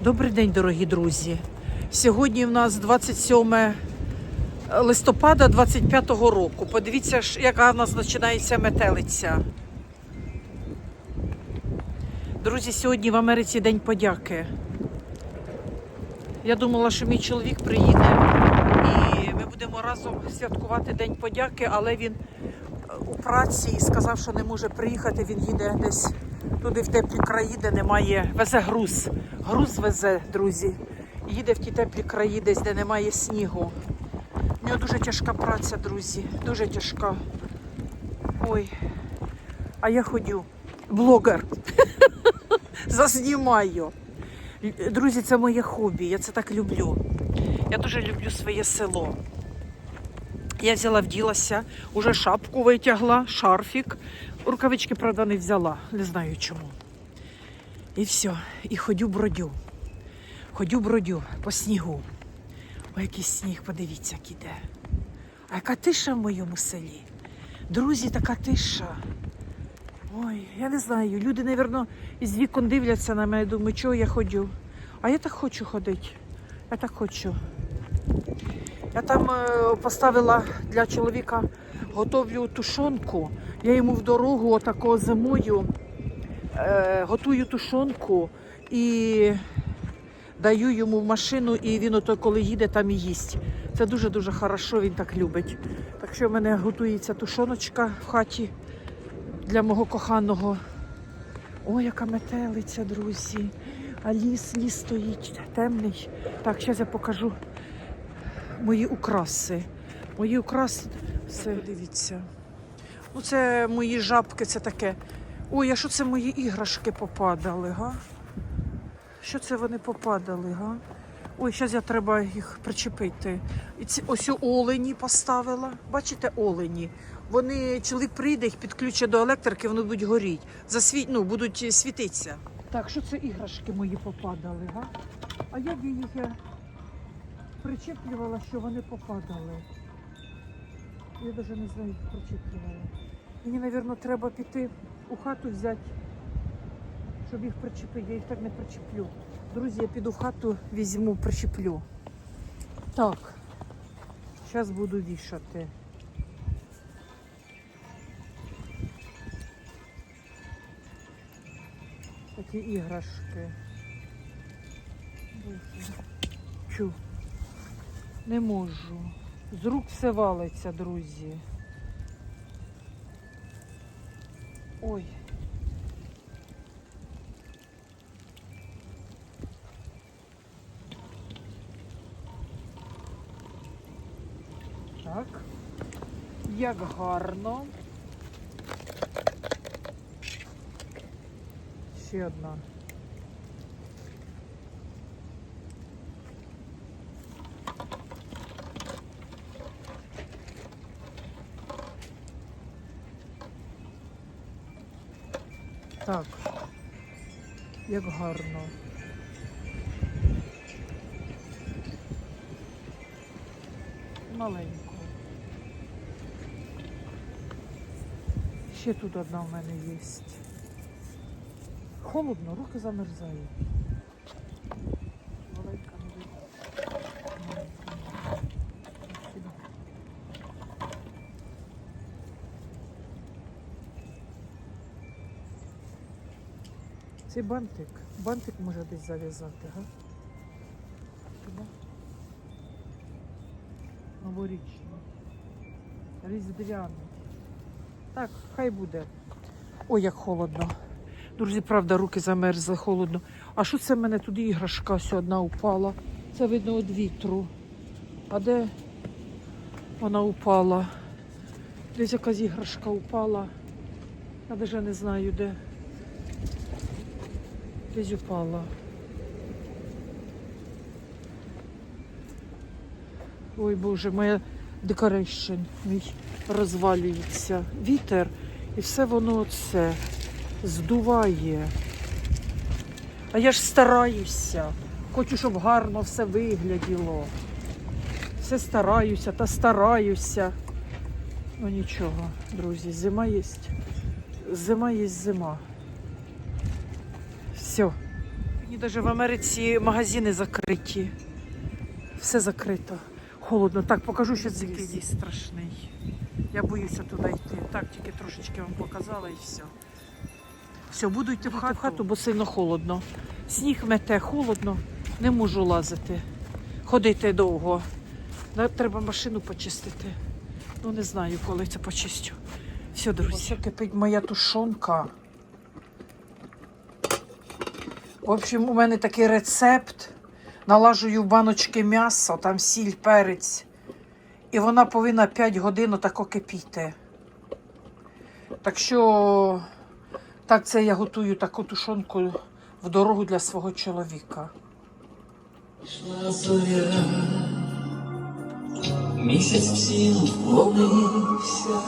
Добрий день, дорогі друзі. Сьогодні в нас 27 листопада 25-го року. Подивіться, яка в нас починається метелиця. Друзі, сьогодні в Америці День подяки. Я думала, що мій чоловік приїде і ми будемо разом святкувати День подяки, але він е, у праці і сказав, що не може приїхати. Він їде десь туди в теплі краї, де немає. Везе груз. Груз везе, друзі. Їде в ті теплі краї, десь де немає снігу. У нього дуже тяжка праця, друзі. Дуже тяжка. Ой. А я ходю. Блогер. Зазнімаю. Друзі, це моє хобі. Я це так люблю. Я дуже люблю своє село. Я взяла, вділася, уже шапку витягла, шарфік. Рукавички, правда, не взяла, не знаю чому. І все. І ходю бродю. Ходю бродю по снігу. Ой, який сніг, подивіться, як іде. А яка тиша в моєму селі. Друзі, така тиша. Ой, я не знаю. Люди, напевно, із вікон дивляться на мене, думають, чого я ходю. А я так хочу ходити. Я так хочу. Я там е, поставила для чоловіка, готовлю тушонку. Я йому в дорогу отако зимою е, готую тушонку і даю йому в машину, і він ото коли їде, там і їсть. Це дуже-дуже хорошо, він так любить. Так що в мене готується тушоночка в хаті для мого коханого. Ой, яка метелиця, друзі. А ліс, ліс стоїть темний. Так, зараз я покажу мої украси. Мої украси. Все, дивіться. Ну, це мої жабки, це таке. Ой, а що це мої іграшки попадали, га? Що це вони попадали, га? Ой, зараз я треба їх причепити. І ці ось олені поставила. Бачите, олені. Вони, чоловік прийде, їх підключить до електрики, вони будуть горіти. Засвіт, ну, будуть світитися. Так, що це іграшки мої попадали, га? А як я їх я причеплювала, що вони попадали? Я навіть не знаю, як причеплювала. Мені, мабуть, треба піти у хату взяти, щоб їх причепити. Я їх так не причеплю. Друзі, я піду в хату, візьму, причеплю. Так, зараз буду вішати. Такі іграшки. Чу. Не можу. З рук все валиться, друзі. Ой. Так. Як гарно. Ще одна. Так. Як гарно. Маленько. Ще тут одна в мене є. Холодно, руки замерзають. Маленька не видно. Маленька. Сюди. Цей бантик. Бантик може десь зав'язати, га? Новорічний. Різдвяний. Так, хай буде. Ой, як холодно. Друзі, правда, руки замерзли, холодно. А що це в мене туди іграшка ось одна упала? Це видно від вітру. А де вона упала? Десь якась іграшка упала. Я навіть не знаю де. Десь упала. Ой Боже, моя декорейшн мій розвалюється. Вітер і все воно це здуває. А я ж стараюся. Хочу, щоб гарно все вигляділо. Все стараюся та стараюся. Ну нічого, друзі, зима є. Зима є зима. Все. Сьогодні навіть в Америці магазини закриті. Все закрито. Холодно. Так, покажу ще який страшний. Я боюся туди йти. Так, тільки трошечки вам показала і все. Все, буду йти в хату, в хату, бо сильно холодно. Сніг мете, холодно, не можу лазити. Ходити довго. Треба машину почистити. Ну не знаю, коли це почистю. Все, друзі. Ось кипить моя тушонка. В общем, у мене такий рецепт. Налажую в баночки м'ясо, там сіль, перець. І вона повинна 5 годин отако кипіти. Так що, так це я готую таку тушонку в дорогу для свого чоловіка. Місяць всім вклонився,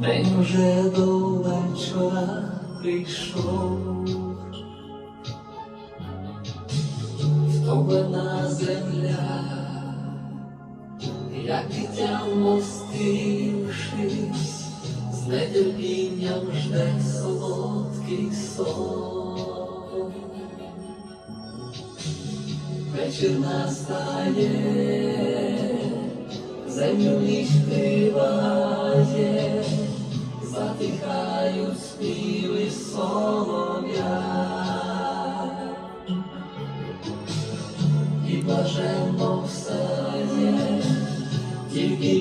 день уже до вечора прийшов. Втомлена земля, як дитя мостившись, з нетерпінням жде солодкий сон. Вечір настає, землю ніч криває, затихають співи солов'я. І в саді, тільки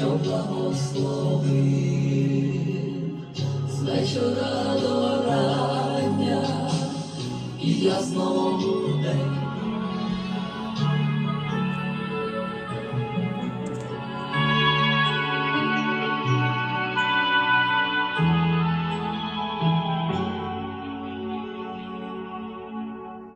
що благословив з вечора до рання, і я знову